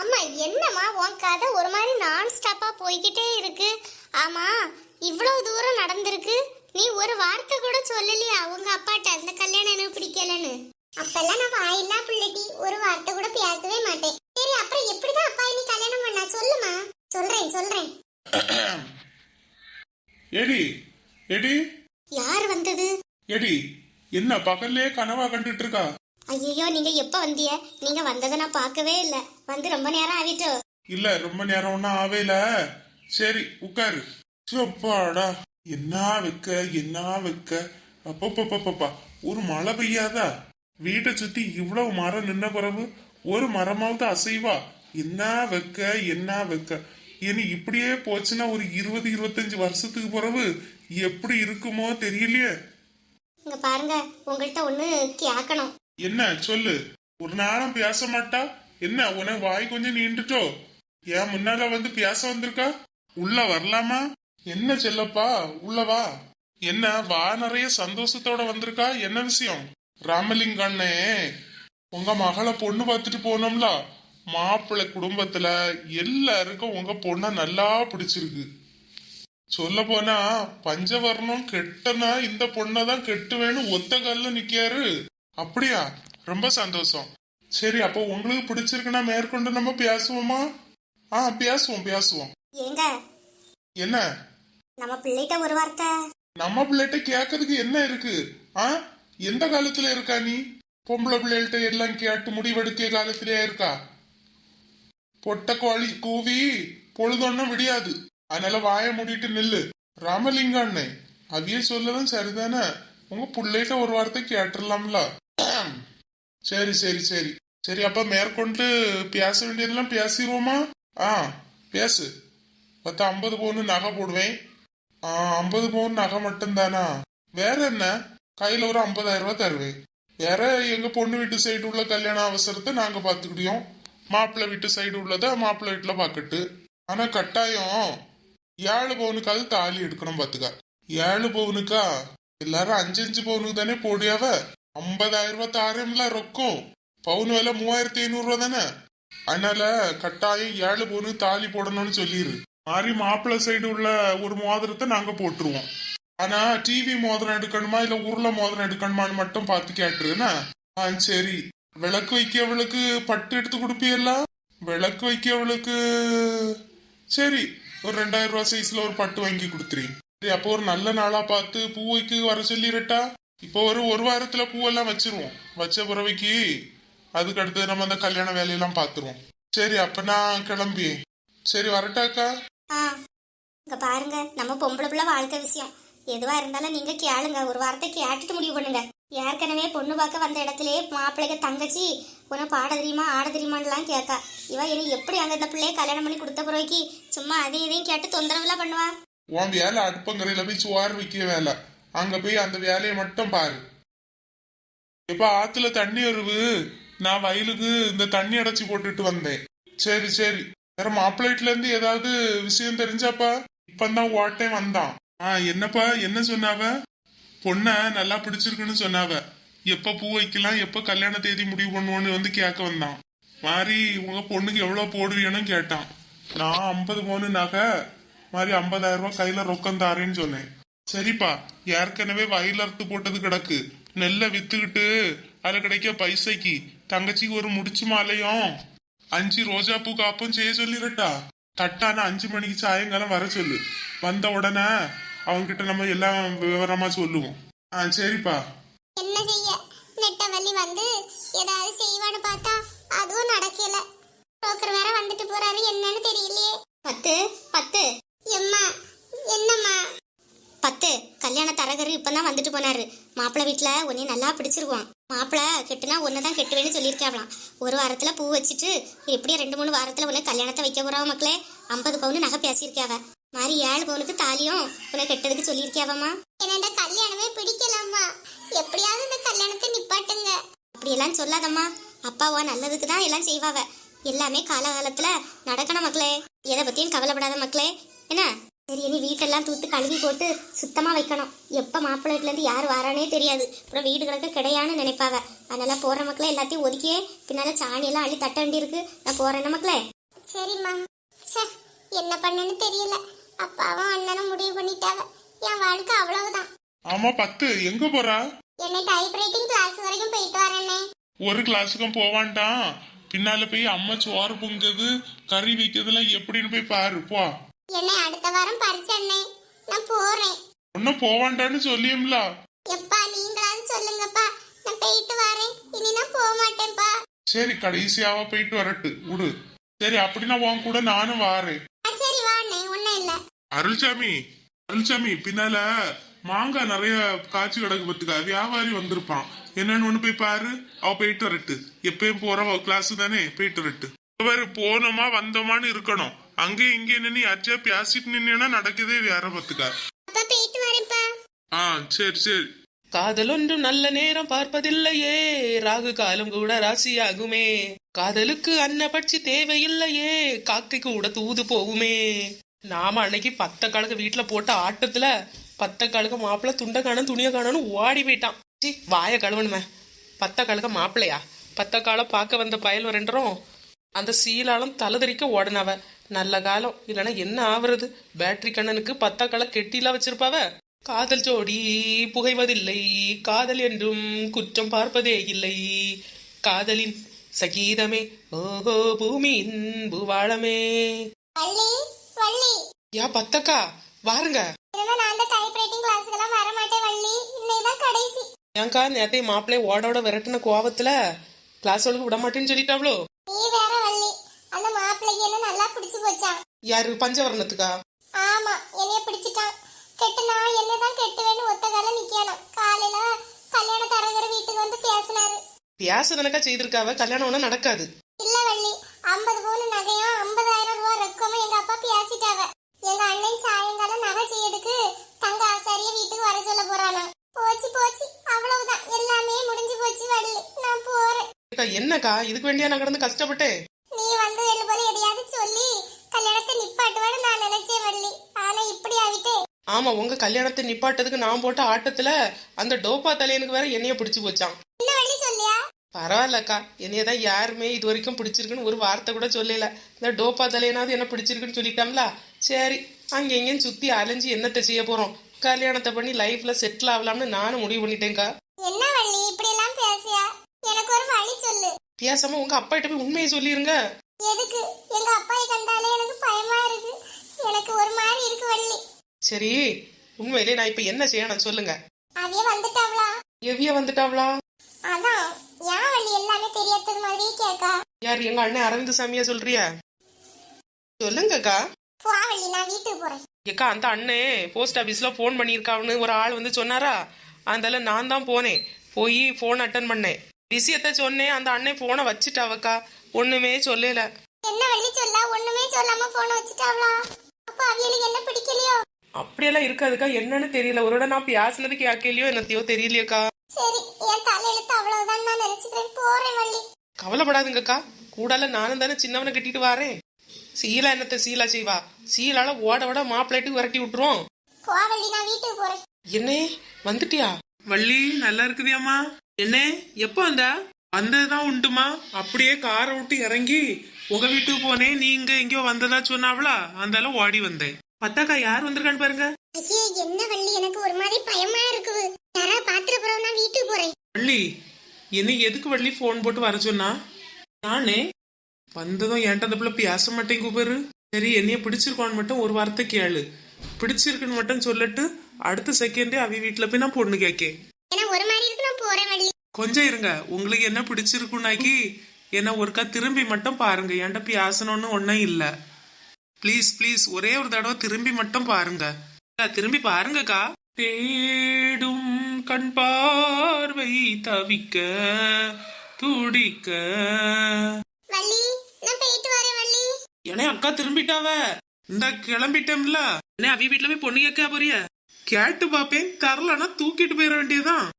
அம்மா என்னம்மா உன் கதை? ஒரு மாதிரி நான் ஸ்டாப்பா போய்கிட்டே இருக்கு. ஆமா இவ்வளவு தூரம் நடந்திருக்கு. நீ ஒரு வார்த்தை கூட சொல்லலையா? உங்க அப்பாட்ட அந்த கல்யாணம் எனக்கு பிடிக்கலன்னு. அப்பெல்லாம் நான் வாயில்லா பிள்ளைடி ஒரு வார்த்தை கூட பேசவே மாட்டேன். சரி அப்புறம் எப்படிதான் அப்பா நீ கல்யாணம் பண்ணா? சொல்லுமா. சொல்றேன் சொல்றேன். எடி எடி. யார் வந்தது? எடி என்ன பகல்லே கனவா கண்டுட்டு இருக்கா? ஐயோ நீங்க எப்ப வந்திய நீங்க வந்ததை நான் பார்க்கவே இல்ல. வந்து ரொம்ப நேரம் ஆகிட்டோ? இல்ல ரொம்ப நேரம் ஒன்னும் ஆவேல சரி உட்காரு. சப்பாடா என்ன வைக்க என்ன வைக்க? அப்பப்பப்பப்பா ஒரு மழை பெய்யாதா? வீட்டை சுத்தி இவ்வளவு மரம் நின்ன பிறகு ஒரு மரமாவது அசைவா? என்ன வைக்க என்ன வைக்க? இனி இப்படியே போச்சுன்னா ஒரு இருபது இருபத்தஞ்சு வருஷத்துக்கு பிறகு எப்படி இருக்குமோ தெரியலையே. இங்க பாருங்க உங்கள்கிட்ட ஒண்ணு கேட்கணும். என்ன சொல்லு. ஒரு நாளும் பேச மாட்டா? என்ன உனக்கு வாய் கொஞ்சம் நீண்டுட்டோ? ஏன் முன்னால வந்து பேச வந்திருக்கா? உள்ள வரலாமா? என்ன செல்லப்பா உள்ள வா. என்ன வா நிறைய சந்தோஷத்தோட வந்திருக்கா? என்ன விஷயம்? ராமலிங்க அண்ணே உங்க மகளை பொண்ணு பார்த்துட்டு போனோம்ல. மாப்பிள்ளை குடும்பத்துல எல்லாருக்கும் உங்க பொண்ண நல்லா பிடிச்சிருக்கு. சொல்ல போனா பஞ்சவர்ணம் கெட்டனா இந்த பொண்ணை தான் கெட்டுவேன்னு ஒத்த கல்ல நிக்காரு அப்படியா? ரொம்ப சந்தோஷம். சரி அப்போ உங்களுக்கு பிடிச்சிருக்குன்னா மேற்கொண்டு நம்ம பேசுவோமா? ஆ பேசுவோம் பேசுவோம். ஏங்க என்ன? நம்ம பிள்ளைகிட்ட ஒரு வார்த்தை. நம்ம பிள்ளைகிட்ட கேட்கறதுக்கு என்ன இருக்கு? ஆ? எந்த காலத்துல இருக்கா நீ? பொம்பளை பிள்ளைகள்ட்ட எல்லாம் கேட்டு முடிவெடுக்கிய காலத்திலேயே இருக்கா? பொட்ட கோழி கூவி பொழுதொன்னும் விடியாது. அதனால வாய மூடிட்டு நில்லு. ராமலிங்க அண்ணே அவிய சொல்லதும் சரிதானே? உங்க பிள்ளைகிட்ட ஒரு வார்த்தை கேட்டுடலாம்ல. சரி சரி சரி. சரி அப்ப மேற்கொண்டு பேச வேண்டியதெல்லாம் பேசிடுவோமா? ஆ பேசு. பத்து ஐம்பது பவுன் நகை போடுவேன். ஆ ஐம்பது பவுன் நகை மட்டும்தானா? வேற என்ன? கையில ஒரு ஐம்பதாயிரம் ரூபாய் தருவேன். வேற எங்க பொண்ணு வீட்டு சைடு உள்ள கல்யாண அவசரத்தை நாங்க பாத்துக்கிட்டோம் மாப்பிள்ளை வீட்டு சைடு உள்ளத மாப்பிள்ளை வீட்டுல பாக்கட்டு ஆனா கட்டாயம் ஏழு பவுனுக்காவது தாலி எடுக்கணும் பாத்துக்க. ஏழு பவுனுக்கா? எல்லாரும் அஞ்சு அஞ்சு பவுனுக்கு தானே போடியாவ? ஐம்பதாயிரம் ரூபாய் தாரம்ல ரொக்கம் பவுன் விலை மூவாயிரத்தி ஐநூறு ரூபா தானே? அதனால கட்டாயம் ஏழு பவுனு தாலி போடணும்னு சொல்லிடு மாதிரி மாப்பிள்ளை சைடு உள்ள ஒரு மோதிரத்தை நாங்க போட்டுருவோம். ஆனா டிவி மோதிரம் எடுக்கணுமா இல்ல உருளை மோதிரம் எடுக்கணுமான்னு மட்டும் பார்த்து கேட்டுருன்னா ஆ சரி. விளக்கு வைக்கவளுக்கு பட்டு எடுத்து கொடுப்பீல்ல விளக்கு வைக்கவளுக்கு சரி. ஒரு ரெண்டாயிரம் ரூபா சைஸ்ல ஒரு பட்டு வாங்கி கொடுத்துறீங்க சரி அப்போ ஒரு நல்ல நாளா பார்த்து பூ வைக்க வர சொல்லிடட்டா இப்போ ஒரு ஒரு வாரத்துல பூவெல்லாம் வச்சிருவோம். வச்ச பிறவைக்கு அதுக்கு அடுத்து நம்ம அந்த கல்யாண வேலையெல்லாம் பார்த்துருவோம் சரி அப்ப நான் கிளம்பி. சரி வரட்டாக்கா இங்க பாருங்க நம்ம பொம்பளை பிள்ளை வாழ்க்கை விஷயம். எதுவா இருந்தாலும் நீங்க கேளுங்க ஒரு வார்த்தை கேட்டுட்டு முடிவு பண்ணுங்க. ஏற்கனவே பொண்ணு பார்க்க வந்த இடத்துலயே மாப்பிள்ளைக்கு தங்கச்சி உன பாட தெரியுமா ஆட தெரியுமான்லாம் கேட்கா இவ இனி எப்படி அங்க இந்த பிள்ளைய கல்யாணம் பண்ணி கொடுத்த பிறகு சும்மா அதையும் இதையும் கேட்டு தொந்தரவுலாம் பண்ணுவா? உன் வேலை அடுப்பங்கரையில போய் சுவார் வைக்க வேலை. அங்க போய் அந்த வேலையை மட்டும் பாரு. இப்ப ஆத்துல தண்ணி வருவு நான் வயலுக்கு இந்த தண்ணி அடைச்சி போட்டுட்டு வந்தேன். சரி சரி. வேற மாப்பிள்ளைட்ல இருந்து ஏதாவது விஷயம் தெரிஞ்சாப்பா? இப்பந்தான் ஓட்டே வந்தான். ஆ என்னப்பா என்ன சொன்னாவ? பொண்ண நல்லா பிடிச்சிருக்குன்னு சொன்னாவ. எப்ப பூ வைக்கலாம் எப்ப கல்யாண தேதி முடிவு பண்ணுவோன்னு வந்து கேட்க வந்தான். மாறி உங்க பொண்ணுக்கு எவ்வளவு போடுவீன்னு கேட்டான். நான் ஐம்பது பவுனு நகை மாதிரி ஐம்பதாயிரம் ரூபாய் கையில ரொக்கம் தாரேன்னு சொன்னேன். சரிப்பா ஏற்கனவே வயல் அறுத்து போட்டது கிடக்கு. நெல்லை வித்துக்கிட்டு அதுல கிடைக்க பைசைக்கு. தங்கச்சிக்கு ஒரு முடிச்சு மாலையும். அஞ்சு ரோஜா பூ காப்பும் செய்ய சொல்லிடட்டா தட்டான அஞ்சு மணிக்கு சாயங்காலம் வர சொல்லு. வந்த உடனே அவன்கிட்ட நம்ம எல்லாம் விவரமா சொல்லுவோம். ஆ சரிப்பா. என்ன செய்ய? நெட்ட வள்ளி வந்து ஏதாவது செய்வான்னு பார்த்தா அதுவும் நடக்கல. புரோக்கர் வேற வந்துட்டு போறாரு என்னன்னு தெரியலையே. பத்து பத்து எம்மா என்னம்மா பத்து கல்யாண தரகர் இப்பதான் வந்துட்டு போனாரு. மாப்பிள்ளை வீட்டுல உன்னை நல்லா பிடிச்சிருவான். மாப்பிள்ளை கெட்டுனா தான் கெட்டுவேன்னு சொல்லியிருக்காவலாம் ஒரு வாரத்துல பூ வச்சுட்டு எப்படியும் ரெண்டு மூணு வாரத்துல உன்னை கல்யாணத்தை வைக்க போறாவ மக்களே. ஐம்பது பவுன் நகை பேசியிருக்காவ. மாதிரி ஏழு பவுனுக்கு தாலியும் உன்னை கெட்டதுக்கு சொல்லியிருக்காவம்மா. எனக்கு இந்த கல்யாணமே பிடிக்கலம்மா. எப்படியாவது இந்த கல்யாணத்தை நிப்பாட்டுங்க. அப்படியெல்லாம் சொல்லாதம்மா. அப்பாவா நல்லதுக்கு தான் எல்லாம் செய்வாவ. எல்லாமே காலகாலத்துல நடக்கணும் மக்களே. எதை பத்தியும் கவலைப்படாத மக்களே. என்ன? சரி இனி வீட்டெல்லாம் தூத்து கழுவி போட்டு சுத்தமா வைக்கணும். எப்ப மாப்பிள்ளை வீட்டுல இருந்து யார் வரானே தெரியாது. அப்புறம் வீடு கிடக்க கிடையான்னு நினைப்பாங்க. அதனால போற மக்களே எல்லாத்தையும் ஒதுக்கியே பின்னால சாணி எல்லாம் அள்ளி தட்ட வேண்டியிருக்கு நான் போறேன் மக்களே? சரிம்மா. என்ன பண்ணனு தெரியல. அப்பாவும் அண்ணனும் முடிவு பண்ணிட்டாங்க. என் வாழ்க்கை அவ்வளவுதான். ஆமா பத்து. எங்க போறா? என்னை டைப்ரைட்டிங் கிளாஸ் வரைக்கும் போயிட்டு வரேனே ஒரு கிளாஸுக்கும் போவான்டான் பின்னால போய் அம்மா சோறு பொங்குது கறி வைக்கிறதுலாம் எப்படின்னு போய் பாரு போ. என்னை அடுத்த வாரம் பறிச்சண்ணே நான் போறேன். ஒன்னும் போவான்டான்னு சொல்லியும்ல. எப்பா நீங்களாவது சொல்லுங்கப்பா. நான் போயிட்டு வரேன். இனி நான் போக மாட்டேன்ப்பா. சரி கடைசியாவா போயிட்டு வரட்டு. விடு. சரி அப்படின்னா உன் கூட நானும் வாரேன். ஆ, சரி வாண்ணே ஒன்றும் இல்லை. அருள்சாமி அருள்சாமி பின்னால மாங்காய் நிறைய காய்ச்சி கிடக்கு பத்துக்கா வியாபாரி வந்திருப்பான். என்னன்னு ஒண்ணு போய் பாரு. அவ போயிட்டு வரட்டு. எப்பயும் போற கிளாஸ் தானே? போயிட்டு வரட்டு. பாரு போனோமா வந்தோமான்னு இருக்கணும். அங்கே இங்கே நின்று யாச்சா பேசிட்டு நின்னா நடக்குதே வேற பத்துக்கா ஆ சரி சரி. காதலொன்றும் நல்ல நேரம் பார்ப்பதில்லையே. ராகு காலம் கூட ராசியாகுமே. காதலுக்கு அன்னபட்சி தேவையில்லையே. காக்கை கூட தூது போகுமே. நாம அன்னைக்கு பத்த காலுக்கு வீட்டுல போட்ட ஆட்டத்துல பத்த காலுக்கு மாப்பிள்ள துண்டை காணும் துணியை காணும்னு ஓடி போயிட்டான். சி வாய கழுவணுமே. பத்த காலுக்கு மாப்பிள்ளையா? பத்த காலம் பார்க்க வந்த பயல் வரன்றோம். அந்த சீலாலம் தலதறிக்க ஓடனவ. நல்ல காலம். இல்லைன்னா என்ன ஆவறது? பேட்டரி கண்ணனுக்கு பத்த காலம் கெட்டிலாம் வச்சிருப்பாவ? காதல் ஜோடி புகைவதில்லை. காதல் என்றும் குற்றம் பார்ப்பதே இல்லை. காதலின் சகீதமே ஓஹோ பூமியின் பூவாளமே யா பத்தக்கா வாருங்க. ஏன்க்கா நேத்தையும் மாப்பிள்ளை ஓடோட விரட்டின கோவத்துல கிளாஸ் ஒழுங்கு விட மாட்டேன்னு சொல்லிட்டாவளோ நீ வேற வள்ளி அந்த மாப்பிள்ளைக்கு என்ன நல்லா பிடிச்சு போச்சான் யாரு பஞ்சவர்ணத்துக்கா? ஆமா என்னைய பிடிச்சிட்டான். கெட்டுனா என்னதான் கெட்டுவேன்னு ஒத்த கால நிக்கணும். காலையில கல்யாண தரகர் வீட்டுக்கு வந்து பேசினாரு. பியாசதனக்கா செய்திருக்காவ? கல்யாணம் ஒன்றும் நடக்காது. இல்ல வள்ளி ஐம்பது பவுன் நகையும் ஐம்பதாயிரம் ரூபாய் ரொக்கமும் எங்க அப்பா பேசிட்டாவ. எங்க அண்ணன் சாயங்காலம் நகை செய்யறதுக்கு தங்க ஆசாரிய வீட்டுக்கு வர சொல்ல போறானா. போச்சு போச்சு அவ்வளவுதான். எல்லாமே முடிஞ்சு போச்சு வள்ளி. நான் போறேன். என்னக்கா? இதுக்கு வேண்டியா நான் கிடந்து கஷ்டப்பட்டேன் நீ வந்து எழு போல எதையாவது சொல்லி கல்யாணத்தை நிப்பாட்டுவான்னு நான் நினைச்சேன் வள்ளி ஆனா இப்படி ஆவிட்டே ஆமா உங்க கல்யாணத்தை நிப்பாட்டதுக்கு நான் போட்ட ஆட்டத்துல அந்த டோப்பா தலையனுக்கு வேற என்னைய பிடிச்சு போச்சான் பரவாயில்லக்கா என்னைய தான் யாருமே இது வரைக்கும் பிடிச்சிருக்குன்னு ஒரு வார்த்தை கூட சொல்லல. இந்த டோப்பா தலையனாவது என்ன பிடிச்சிருக்குன்னு சொல்லிட்டாம்ல சரி அங்க எங்கேயும் சுத்தி அலைஞ்சு என்னத்தை செய்ய போறோம்? கல்யாணத்தை பண்ணி லைஃப்ல செட்டில் ஆகலாம்னு நானும் முடிவு பண்ணிட்டேன்க்கா. என்ன வள்ளி இப்படி எல்லாம் பேசியா எனக்கு ஒரு வழி சொல்லு. பேசாம உங்க அப்பா கிட்ட போய் உண்மையை சொல்லிருங்க. எதுக்கு? எங்க அப்பாயை கண்டாலே எனக்கு பயமா இருக்கு. எனக்கு ஒரு மாதிரி இருக்கு வள்ளி. சரி உண்மையிலே நான் இப்ப என்ன செய்யணும் சொல்லுங்க. அவிய வந்துட்டாவளா? எவ்விய வந்துட்டாவளா? அதான் ஏன் வள்ளி எல்லாமே தெரியாதது மாதிரி கேக்கா? யார் எங்க அண்ணன் அரவிந்த் சாமியா சொல்றியா? சொல்லுங்கக்கா. போ வள்ளி நான் வீட்டுக்கு போறேன். ஏக்கா அந்த அண்ணே போஸ்ட் ஆபீஸ்ல ஃபோன் பண்ணியிருக்காவுன்னு ஒரு ஆள் வந்து சொன்னாரா? அதனால நான் தான் போனேன். போய் ஃபோன் அட்டன் பண்ணேன். விஷயத்த சொன்னேன் அந்த அண்ணன் ஃபோனை வச்சுட்டாவக்கா. ஒண்ணுமே சொல்லல. என்ன வள்ளி சொல்ல? ஒண்ணுமே சொல்லாம போன வச்சுட்டாவளா? அப்ப அவியலுக்கு என்ன பிடிக்கலையோ? அப்படியெல்லாம் இருக்காதுக்கா. என்னன்னு தெரியல. ஒரு நான் பேசினது கேட்கலையோ என்னத்தையோ தெரியலையேக்கா. சரி என் தலையெழுத்து அவ்வளவுதான் நான் நினைச்சுக்கிறேன். போறேன் வள்ளி கவலைப்படாதுங்கக்கா. கூடால நானும் தானே சின்னவனை கட்டிட்டு வாரேன். சீலா என்னத்த சீலா செய்வா? சீலால ஓட ஓட மாப்பிள்ளைட்டு விரட்டி நான் வீட்டுக்கு போறேன். என்னே வந்துட்டியா? வள்ளி நல்லா இருக்குதியாம்மா. என்ன எப்போ வந்தா? வந்ததுதான் உண்டுமா? அப்படியே காரை விட்டு இறங்கி உங்க வீட்டுக்கு போனேன். நீங்க எங்கேயோ வந்ததா சொன்னாவளா? அந்தால ஓடி வந்தேன். பத்தாக்கா யார் வந்திருக்கான்னு பாருங்க. ஐயே என்ன வள்ளி? எனக்கு ஒரு மாதிரி பயமா இருக்குது. யாரா பாத்திர பிறகு நான் வீட்டுக்கு போறேன். வள்ளி என்ன எதுக்கு வள்ளி ஃபோன் போட்டு வர சொன்னா? நானே வந்ததும் என்கிட்ட அந்த பிள்ளை பேச மாட்டேங்க பாரு சரி என்னைய பிடிச்சிருக்கோன்னு மட்டும் ஒரு வார்த்தை கேளு. பிடிச்சிருக்குன்னு மட்டும் சொல்லட்டு அடுத்த செகண்டே அவ வீட்டுல போய் நான் பொண்ணு கேட்கேன் ஒரு மாதிரி இருக்கு நான் போறேன் வள்ளி. கொஞ்சம் இருங்க. உங்களுக்கு என்ன பிடிச்சிருக்குனாக்கி என்ன ஒருக்கா திரும்பி மட்டும் பாருங்க. என்கிட்ட பேசணும்னு ஒன்றும் இல்லை. ப்ளீஸ் ப்ளீஸ் ஒரே ஒரு தடவை திரும்பி மட்டும் பாருங்க. திரும்பி பாருங்கக்கா. தேடும் கண் பார்வை தவிக்க துடிக்க. ஏன்னா அக்கா திரும்பிட்டாவ? இந்த கிளம்பிட்டோம்ல என்ன அவி வீட்டுல போய் பொண்ணு கேட்க போறிய? கேட்டு பாப்பேன் தரலன்னா தூக்கிட்டு போயிட வேண்டியதுதான்.